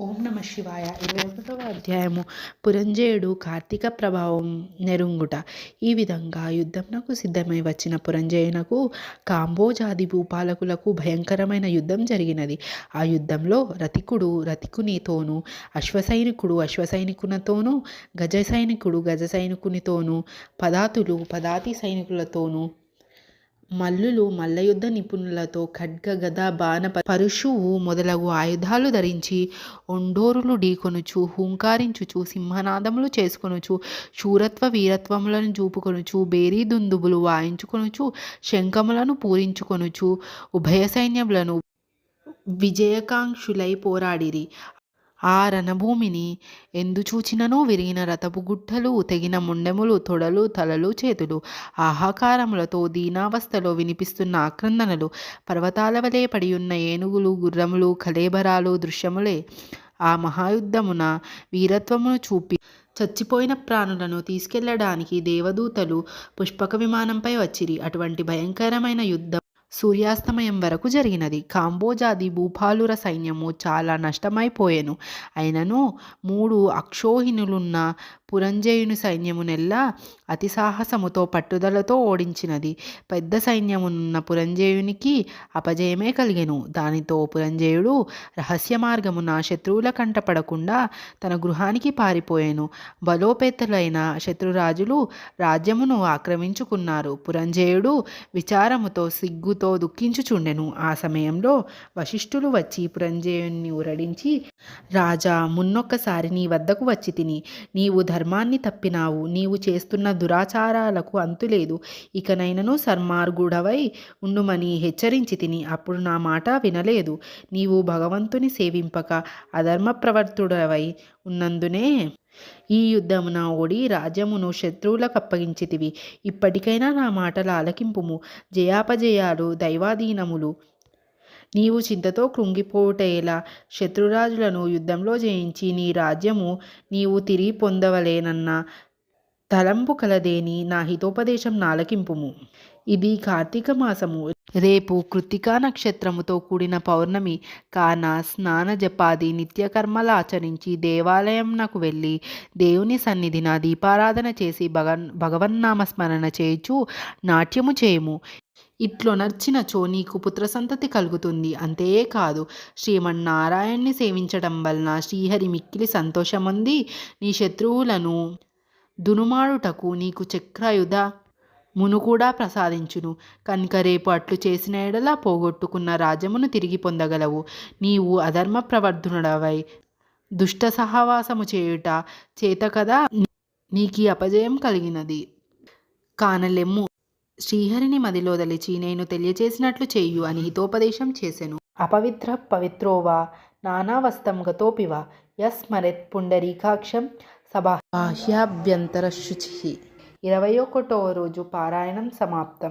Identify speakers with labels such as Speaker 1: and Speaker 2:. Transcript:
Speaker 1: ఓం నమ శివాయ. ఇరవై ఒకటవ అధ్యాయము. పురంజయుడు కార్తీక ప్రభావం నెరుంగుట. ఈ విధంగా యుద్ధంనకు సిద్ధమై వచ్చిన పురంజయునకు కాంబోజాది భూపాలకులకు భయంకరమైన యుద్ధం జరిగినది. ఆ యుద్ధంలో రతికుడు రతికునితోనూ అశ్వసైనికుడు అశ్వసైనికునితోనూ గజ సైనికుడు గజ సైనికునితోనూ పదాతులు పదాతి సైనికులతోనూ మల్లులు మల్లయుద్ధ నిపుణులతో ఖడ్గ గద బాణ పరుశువు మొదలగు ఆయుధాలు ధరించి ఒండోరులు ఢీకొనుచు హూంకారించుచు సింహనాదములు చేసుకొనుచు శూరత్వ వీరత్వములను చూపుకొనుచు బేరీ దుందుబులు వాయించుకొనుచు శంఖములను పూరించుకొనుచు ఉభయ సైన్యములను విజయకాంక్షులై పోరాడిరి. ఆ రణభూమిని ఎందుచూచిననూ విరిగిన రథపు గుట్టలు తెగిన ముండెములు తొడలు తలలు చేతులు. ఆహాకారములతో దీనావస్థలో వినిపిస్తున్న ఆక్రందనలు పర్వతాల వలె పడియున్న ఏనుగులు గుర్రములు కలేబరాలు దృశ్యములే ఆ మహాయుద్ధమున వీరత్వమును చూపి చచ్చిపోయిన ప్రాణులను తీసుకెళ్ళడానికి దేవదూతలు పుష్పక విమానంపై వచ్చిరి. అటువంటి భయంకరమైన యుద్ధం సూర్యాస్తమయం వరకు జరిగినది. కాంబోజాది భూపాలుర సైన్యము చాలా నష్టమైపోయెను. అయినను మూడు అక్షోహిణులున్న పురంజయుని సైన్యమునెల్లా అతి సాహసముతో పట్టుదలతో ఓడించినది. పెద్ద సైన్యమునున్న పురంజయునికి అపజయమే కలిగెను. దానితో పురంజయుడు రహస్య మార్గమున శత్రువుల కంటపడకుండా తన గృహానికి పారిపోయెను. బలోపేతలైన శత్రురాజులు రాజ్యమును ఆక్రమించుకున్నారు. పురంజయుడు విచారముతో సిగ్గు సిగ్గుతో దుఃఖించుచుండెను. ఆ సమయంలో వశిష్ఠులు వచ్చి పురంజయుణ్ణి ఊరడించి రాజా మున్నొక్కసారి నీ వద్దకు వచ్చి తిని. నీవు ధర్మాన్ని తప్పినావు. నీవు చేస్తున్న దురాచారాలకు అంతులేదు. ఇకనైనను సర్మార్గుడవై ఉండుమని హెచ్చరించి తిని. అప్పుడు నా మాట వినలేదు. నీవు భగవంతుని సేవింపక అధర్మ ప్రవర్తుడవై ఉన్నందునే ఈ యుద్ధమున ఓడి రాజ్యమును శత్రువులకు అప్పగించితివి ఇప్పటికైనా నా మాటల ఆలకింపుము. జయాపజయాలు దైవాధీనములు. నీవు చింతతో కృంగిపోటేలా శత్రురాజులను యుద్ధంలో జయించి నీ రాజ్యము నీవు తిరిగి పొందవలేనన్న తలంపు కలదేని నా హితోపదేశం నాలకింపుము. ఇది కార్తీక మాసము. రేపు కృత్తికా నక్షత్రముతో కూడిన పౌర్ణమి. కాన స్నాన జపాది నిత్యకర్మలు ఆచరించి దేవాలయంనకు వెళ్ళి దేవుని సన్నిధిన దీపారాధన చేసి భగన్ భగవన్నామ స్మరణ చేయుచు నాట్యము చేయుము. ఇట్లొనర్చినచో నీకు పుత్ర సంతతి కలుగుతుంది. అంతేకాదు శ్రీమన్నారాయణ్ణి సేవించడం వలన శ్రీహరి మిక్కిలి సంతోషముంది. నీ శత్రువులను దునుమాడుటకు నీకు చక్రాయుధ మును కూడా ప్రసాదించును. కనుక రేపు అట్లు చేసిన ఎడల పోగొట్టుకున్న రాజ్యమును తిరిగి పొందగలవు. నీవు అధర్మ ప్రవర్ధనుడవై దుష్ట సహవాసము చేయుట చేత కదా నీకీ అపజయం కలిగినది. కానలెమ్ము శ్రీహరిని మదిలో దలిచి నేను తెలియచేసినట్లు చేయు అని హితోపదేశం చేసెను. అపవిత్ర పవిత్రోవా నానావస్తం గతోపివా యస్మరెత్ పుండరీకాక్షం సభా. బాహ్యాభ్యంతర శుచి ఇరవై ఒకటవ రోజు పారాయణం సమాప్తం.